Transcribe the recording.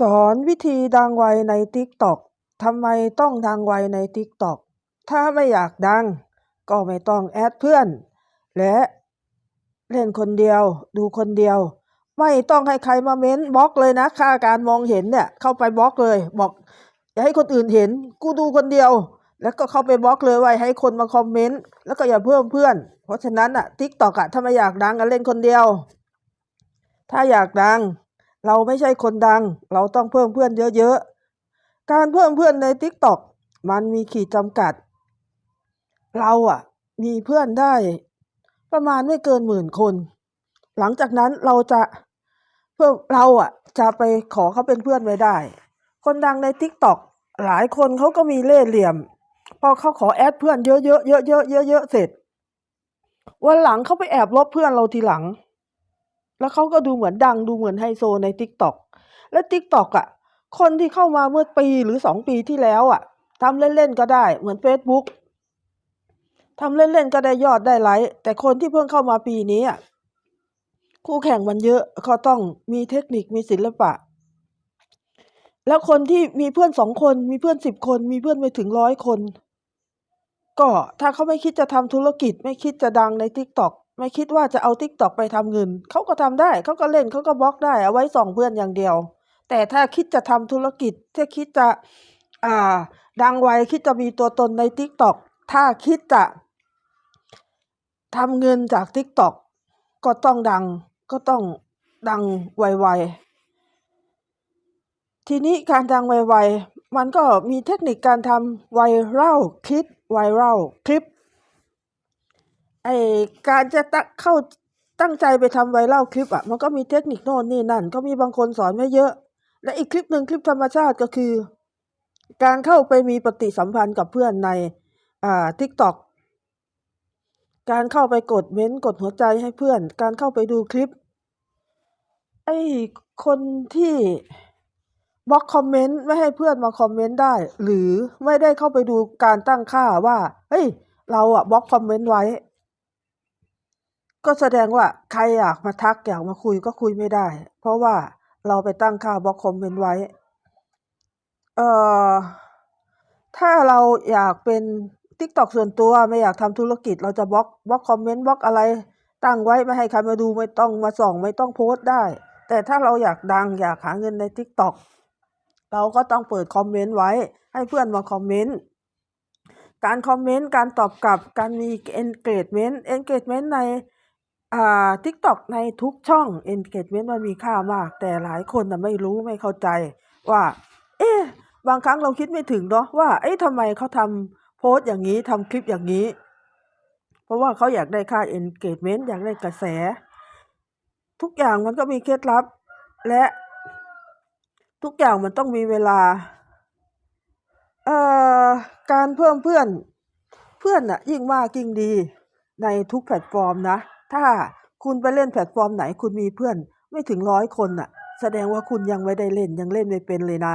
สอนวิธีดังไวใน TikTok ทำไมต้องดังไวใน TikTok ถ้าไม่อยากดัง ก็ไม่ต้องแอดเพื่อน และเล่นคนเดียวดูคนเดียว ไม่ต้องให้ใครมาเม้นต์บล็อกเลยนะ ค่าการมองเห็นเนี่ย เข้าไปบล็อกเลย บอก อย่าให้คนอื่นเห็น กูดูคนเดียว แล้วก็เข้าไปบล็อกเลยไว่าให้คนมาคอมเมนต์แล้วก็อย่าเพิ่มเพื่อน เพราะฉะนั้นอะ TikTok อะถ้าไม่อยากดังก็เล่นคนเดียว ถ้าอยากดัง เราไม่ใช่คนดัง เราต้องเพิ่มเพื่อนเยอะๆ การเพิ่มเพื่อนใน TikTok มันมีขีดจำกัด เราอะมีเพื่อนได้ ประมาณไม่เกินหมื่นคน หลังจากนั้นเราจะเพิ่มเราอะจะไปขอเขาเป็นเพื่อนไม่ได้ คนดังใน TikTok หลายคนเขาก็มีเล่ห์เหลี่ยม พอเขาขอแอดเพื่อนเยอะๆเยอะๆเยอะๆเสร็จ วันหลังเขาไปแอบลบเพื่อนเราทีหลัง แล้วเขาก็ดูเหมือนดังดูเหมือนไฮโซใน TikTok และ TikTok อะ คนที่เข้ามาเมื่อปีหรือสองปีที่แล้วอะทำเล่นๆก็ได้เหมือน Facebook ทำเล่นๆก็ได้ยอดได้ไลค์แต่คนที่เพิ่งเข้ามาปีนี้อะคู่แข่งมันเยอะเขาต้องมีเทคนิคมีศิลปะ แล้วคนที่มีเพื่อนสองคนมีเพื่อนสิบคน มีเพื่อนไปถึงร้อยคน ก็ถ้าเขาไม่คิดจะทำธุรกิจไม่คิดจะดังใน TikTok ไม่คิดว่าจะเอา TikTok ไปทำเงิน เขาก็ทำได้ เขาก็เล่นเขาก็บล็อกได้ เอาไว้ส่องเพื่อนอย่างเดียว แต่ถ้าคิดจะทำธุรกิจ ถ้าคิดจะ อ่า ดังไวคิดจะมีตัวตนใน TikTok ถ้าคิดจะทำเงินจาก TikTok ก็ต้องดัง ก็ต้องดังไวๆ ทีนี้การดังไวๆ มันก็มีเทคนิคการทำไวรัลคลิปไวรัลคลิป ไอ้การจะตะเข้าตั้งใจไปทำไวรัลคลิปอะมันก็มีเทคนิคโน่นนี่นั่น ก็มีบางคนสอนไว้เยอะ และอีกคลิปหนึ่งคลิปธรรมชาติก็คือ การเข้าไปมีปฏิสัมพันธ์กับเพื่อนในอ่า TikTok การเข้าไปกดเม้นต์กดหัวใจให้เพื่อน การเข้าไปดูคลิป ไอ้คนที่บล็อกคอมเมนต์ไม่ให้เพื่อนมาคอมเมนต์ได้ หรือไม่ได้เข้าไปดูการตั้งค่าว่า เฮ้ย เราอะบล็อกคอมเมนต์ไว้ ก็แสดงว่าใครอยากมาทักอยากมาคุยก็คุยไม่ได้ เพราะว่าเราไปตั้งค่าบล็อกคอมเมนต์ไว้ เอ่อ ถ้าเราอยากเป็น TikTok ส่วนตัวไม่อยากทำธุรกิจ เราจะบล็อกบล็อกคอมเมนต์บล็อกอะไร ตั้งไว้ไม่ให้ใครมาดูไม่ต้องมาส่อง ไม่ต้องโพสต์ได้ แต่ถ้าเราอยากดังอยากหาเงินใน TikTok เราก็ต้องเปิดคอมเมนต์ไว้ ให้เพื่อนมาคอมเมนต์การคอมเมนต์การตอบกลับการมี engagement engagement ใน อ่า TikTok ในทุกช่อง engagement มันมีค่ามาก แต่หลายคนน่ะไม่รู้ไม่เข้าใจว่า เอ๊ะบางครั้งเราคิดไม่ถึงเนาะว่า เอ๊ะทำไมเขาทำโพสต์อย่างงี้ทำคลิปอย่างงี้ เพราะว่าเขาอยากได้ค่า engagement อยากได้กระแส ทุกอย่างมันก็มีเคล็ดลับ และทุกอย่างมันต้องมีเวลา เอ่อ การเพิ่มเพื่อน เพื่อนน่ะยิ่งมากยิ่งดีในทุกแพลตฟอร์มนะ ถ้าคุณไปเล่นแพลตฟอร์มไหนคุณมีเพื่อนไม่ถึงร้อยคนน่ะ แสดงว่าคุณยังไม่ได้เล่นยังเล่นไม่เป็นเลยนะ